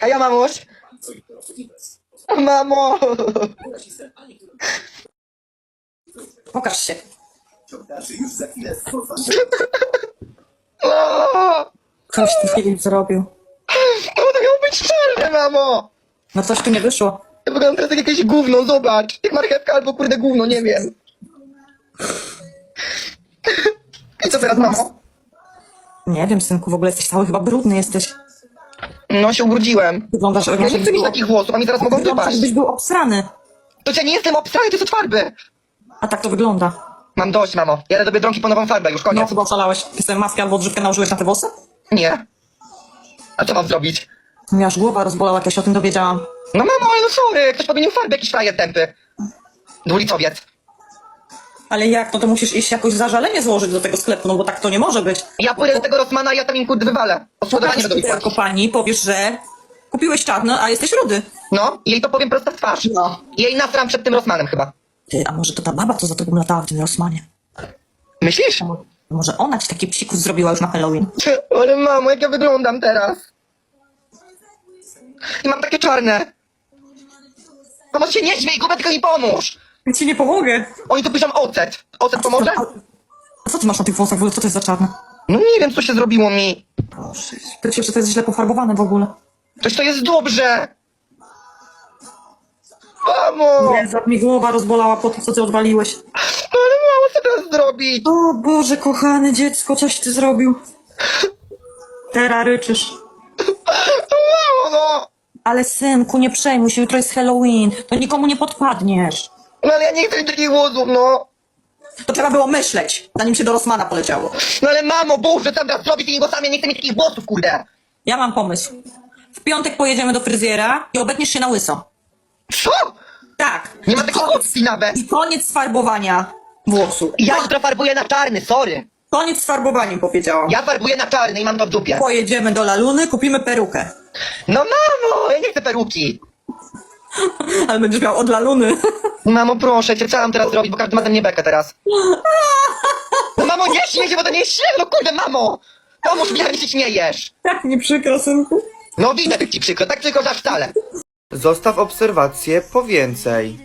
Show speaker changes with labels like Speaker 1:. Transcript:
Speaker 1: A ja mamuś. Mamo!
Speaker 2: Pokaż się. Coś ty Filip zrobił.
Speaker 1: to miało być czarne, mamo!
Speaker 2: No coś tu nie wyszło.
Speaker 1: Ja wyglądam teraz jak jakieś gówno, zobacz. Jak marchewka albo kurde gówno, nie wiem. I co teraz, mamo?
Speaker 2: Nie wiem, synku, w ogóle jesteś cały chyba brudny jesteś.
Speaker 1: No się ubrudziłem.
Speaker 2: Wyglądasz
Speaker 1: Ja nie chcę mieć
Speaker 2: był-
Speaker 1: takich włosów, a mi teraz mogą
Speaker 2: wyglądasz,
Speaker 1: wypaść.
Speaker 2: jakbyś był obsrany.
Speaker 1: To ja nie jestem obstrany, to jest od farby.
Speaker 2: A tak to wygląda.
Speaker 1: Mam dość, mamo. Jadę do Biedronki po nową farbę, już
Speaker 2: No
Speaker 1: koniec.
Speaker 2: chyba oszalałeś. Ty sobie maskę albo odżywkę nałożyłeś na te włosy?
Speaker 1: Nie. A co mam zrobić?
Speaker 2: Mi aż głowa rozbolała, jak ja się o tym dowiedziałam.
Speaker 1: No mamo, ale no sorry, ktoś podmienił farbę, jakiś frajer tępy. Dwulicowiec.
Speaker 2: Ale jak? No to musisz iść jakoś zażalenie złożyć do tego sklepu, no bo tak to nie może być.
Speaker 1: Ja pójdę do tego Rosmana ja tam im kurde wywalę. Odszkodowanie będą mi
Speaker 2: Jako pani powiesz, że kupiłeś czarno, a jesteś rudy.
Speaker 1: No, i jej to powiem prosto w twarz.
Speaker 2: No.
Speaker 1: Jej nasram przed tym Rosmanem chyba.
Speaker 2: Ty, a może to ta baba, co za tobą latała w tym Rosmanie?
Speaker 1: Myślisz?
Speaker 2: Może ona ci taki psikus zrobiła już na Halloween?
Speaker 1: Ale mamo, jak ja wyglądam teraz. I mam takie czarne. Mamo, się nie śmiej, tylko mi pomóż.
Speaker 2: Ci nie pomogę.
Speaker 1: Oni tu piszą ocet. Ocet pomoże?
Speaker 2: A co ty masz na tych włosach w ogóle? Co to jest za czarne?
Speaker 1: No nie wiem, co się zrobiło mi.
Speaker 2: Boże, przecież to jest źle pofarbowane w ogóle.
Speaker 1: Coś to jest dobrze. Mamo!
Speaker 2: Jezu, mi głowa rozbolała po tym, co ty odwaliłeś.
Speaker 1: Ale mamo, co teraz zrobić?
Speaker 2: O Boże, kochane dziecko, coś ty zrobił. Teraz ryczysz.
Speaker 1: Mamo, no!
Speaker 2: Ale synku, nie przejmuj się, jutro jest Halloween. To nikomu nie podpadniesz.
Speaker 1: No ale ja nie chcę mieć takich włosów, no.
Speaker 2: To trzeba było myśleć, zanim się do Rosmana poleciało.
Speaker 1: No ale mamo, Boże, co teraz zrobić tymi włosami? Ja nie chcę mieć takich włosów, kurde.
Speaker 2: Ja mam pomysł. W piątek pojedziemy do fryzjera i obetniesz się na łyso.
Speaker 1: Co?
Speaker 2: Tak.
Speaker 1: Nie ma takiej opcji nawet.
Speaker 2: I koniec farbowania włosów.
Speaker 1: Ja jutro farbuję na czarny, sorry.
Speaker 2: Koniec z farbowaniem, powiedziałam.
Speaker 1: Ja farbuję na czarny i mam to w dupie.
Speaker 2: Pojedziemy do Laluny, kupimy perukę.
Speaker 1: No mamo, ja nie chcę peruki.
Speaker 2: Ale będziesz miał od Laluny.
Speaker 1: Mamo, proszę cię, co mam teraz zrobić, bo każdy ma ze mnie bekę teraz. No mamo, nie śmiej się, bo to nie jest śmiech, no kurde, mamo. Pomóż mi, jak się śmiejesz.
Speaker 2: Tak mi przykro, synku.
Speaker 1: No widzę, jak ci przykro, tak przykro, że aż wcale.
Speaker 3: Zostaw obserwację po więcej.